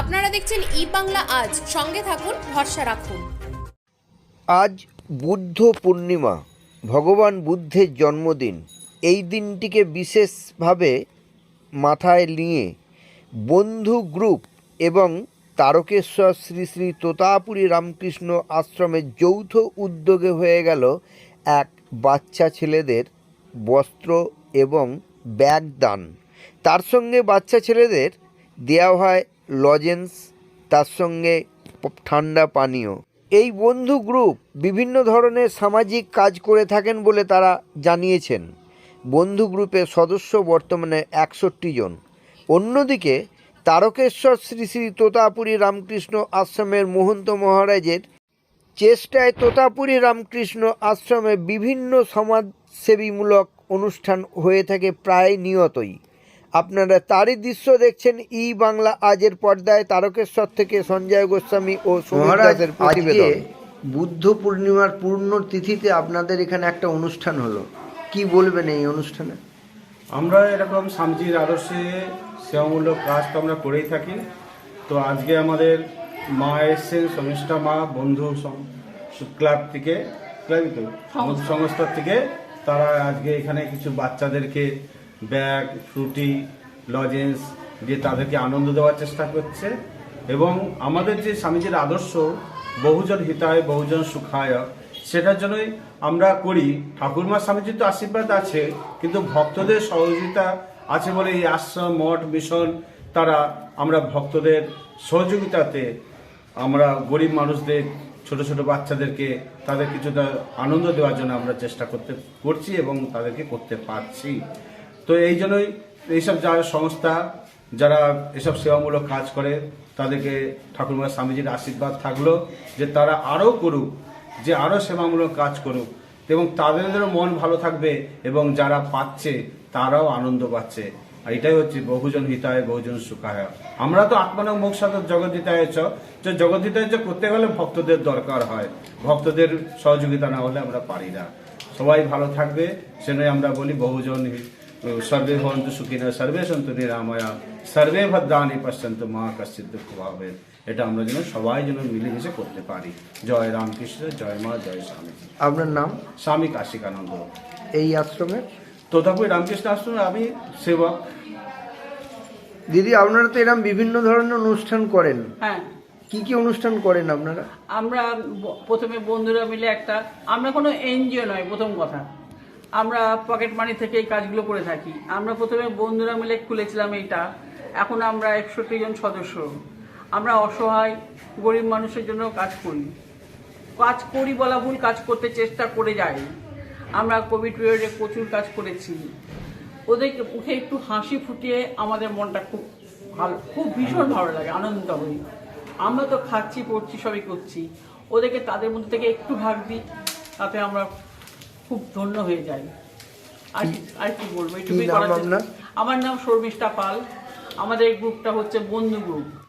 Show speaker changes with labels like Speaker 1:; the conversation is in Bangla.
Speaker 1: আপনারা দেখছেন ই বাংলা আজ। সঙ্গে থাকুন, ভরসা রাখুন।
Speaker 2: আজ বুদ্ধ পূর্ণিমা, ভগবান বুদ্ধের জন্মদিন। এই দিনটিকে বিশেষভাবে মাথায় নিয়ে বন্ধু গ্রুপ এবং তারকেশ্বর শ্রী শ্রী তোতাপুরী রামকৃষ্ণ আশ্রমের যৌথ উদ্যোগে হয়ে গেল এক বাচ্চা ছেলেদের বস্ত্র এবং ব্যাগ দান তার সঙ্গে বাচ্চা ছেলেদের দেওয়া হয় লজেন্স, তার সঙ্গে ঠান্ডা পানীয়। এই বন্ধু গ্রুপ বিভিন্ন ধরনের সামাজিক কাজ করে থাকেন বলে তারা জানিয়েছেন। বন্ধু গ্রুপের সদস্য বর্তমানে একষট্টি জন। অন্যদিকে তারকেশ্বর শ্রী শ্রী তোতাপুরী রামকৃষ্ণ আশ্রমের মহন্ত মহারাজের চেষ্টায় তোতাপুরী রামকৃষ্ণ আশ্রমে বিভিন্ন সমাজসেবীমূলক অনুষ্ঠান হয়ে থাকে প্রায় নিয়তই। আপনারা তারই দৃশ্য দেখছেন ই বাংলা আজের পর্দায় তারকেশ্বর থেকে সঞ্জয় গোস্বামী ও প্রতিবেদন। বুদ্ধ পূর্ণিমার পূর্ণ তিথিতে আপনাদের এখানে একটা অনুষ্ঠান হলো। কি বলবেন এই অনুষ্ঠানে?
Speaker 3: আমরা এরকম স্বামীজির আদর্শে সেবামূলক কাজ তো আমরা করেই থাকি। তো আজকে আমাদের মা এসছেন শর্মিষ্ঠা মা বন্ধু ক্লাব থেকে ক্লাবই তো বন্ধু সংস্থা থেকে। তারা আজকে এখানে কিছু বাচ্চাদেরকে ব্যাগ ফ্রুটি লজেন্স দিয়ে তাদেরকে আনন্দ দেওয়ার চেষ্টা করছে এবং আমাদের যে স্বামীজির আদর্শ, বহুজন হিতায়, বহুজন সুখায়, সেটার জন্যই আমরা করি। ঠাকুরমা স্বামীজির তো আশীর্বাদ আছে, কিন্তু ভক্তদের সহযোগিতা আছে বলে এই আশ্রম, মঠ, মিশন, তারা আমরা ভক্তদের সহযোগিতাতে আমরা গরিব মানুষদের, ছোট ছোট বাচ্চাদেরকে তাদের কিছুটা আনন্দ দেওয়ার জন্য আমরা চেষ্টা করতে, করছি এবং তাদেরকে করতে পারছি। তো এই জন্যই এইসব যারা সংস্থা, যারা এসব সেবামূলক কাজ করে, তাদেরকে ঠাকুরমা স্বামীজির আশীর্বাদ থাকল যে তারা আরও করুক, যে আরও সেবামূলক কাজ করুক এবং তাদেরও মন ভালো থাকবে এবং যারা পাচ্ছে তারাও আনন্দ পাচ্ছে। আর এটাই হচ্ছে বহুজন হিতায়, বহুজন সুখায়। আমরা তো আত্মানক মোক্ষ জগদ্দিতায় চ যে জগদ্দিতায় চ করতে গেলে ভক্তদের দরকার হয়। ভক্তদের সহযোগিতা না হলে আমরা পারি না। সবাই ভালো থাকবে সেটাই আমরা বলি বহুজন সর্বে ভবন্তু সুখিনা সর্বে সন্তু নিরাময়া সর্বে ভদ্রাণী পশ্যন্তু মা কশ্চিৎ দুঃখ ভাবে এটা আমরা যেন সবাই যেন মিলেমিশে করতে পারি। জয় রামকৃষ্ণ জয় মা জয় স্বামী।
Speaker 2: আপনার নাম?
Speaker 3: স্বামী কাশিকানন্দ।
Speaker 2: এই আশ্রমের
Speaker 3: তথাপি রামকৃষ্ণ আশ্রমে আমি সেবক
Speaker 2: দিদি আপনারা তো এরকম বিভিন্ন ধরনের অনুষ্ঠান করেন।
Speaker 4: হ্যাঁ।
Speaker 2: কি কি অনুষ্ঠান করেন আপনারা?
Speaker 4: আমরা প্রথমে বন্ধুরা মিলে একটা আমরা কোনো এনজিও নয় প্রথম কথা। আমরা পকেট মানি থেকে এই কাজগুলো করে থাকি। আমরা প্রথমে বন্ধুরা মিলে খুলেছিলাম এইটা। এখন আমরা একষট্টি জন সদস্য। আমরা অসহায়, গরিব মানুষের জন্য কাজ করি। কাজ করি বলা ভুল, কাজ করতে চেষ্টা করে যাই। আমরা কোভিড পিরিয়ডে প্রচুর কাজ করেছি। ওদেরকে উঠে একটু হাসি ফুটিয়ে আমাদের মনটা খুব ভালো, খুব ভীষণ ভালো লাগে, আনন্দিত হই। আমরা তো খাচ্ছি, পড়ছি, সবই করছি। ওদেরকে তাদের মধ্যে থেকে একটু ভাগ দিই। তাতে আমরা খুব ধন্য হয়ে যায়। আর কি- আর কি বলব? এটুকুই করার আমার নাম শর্মিষ্ঠা পাল। আমাদের এই গ্রুপটা হচ্ছে বন্ধু গ্রুপ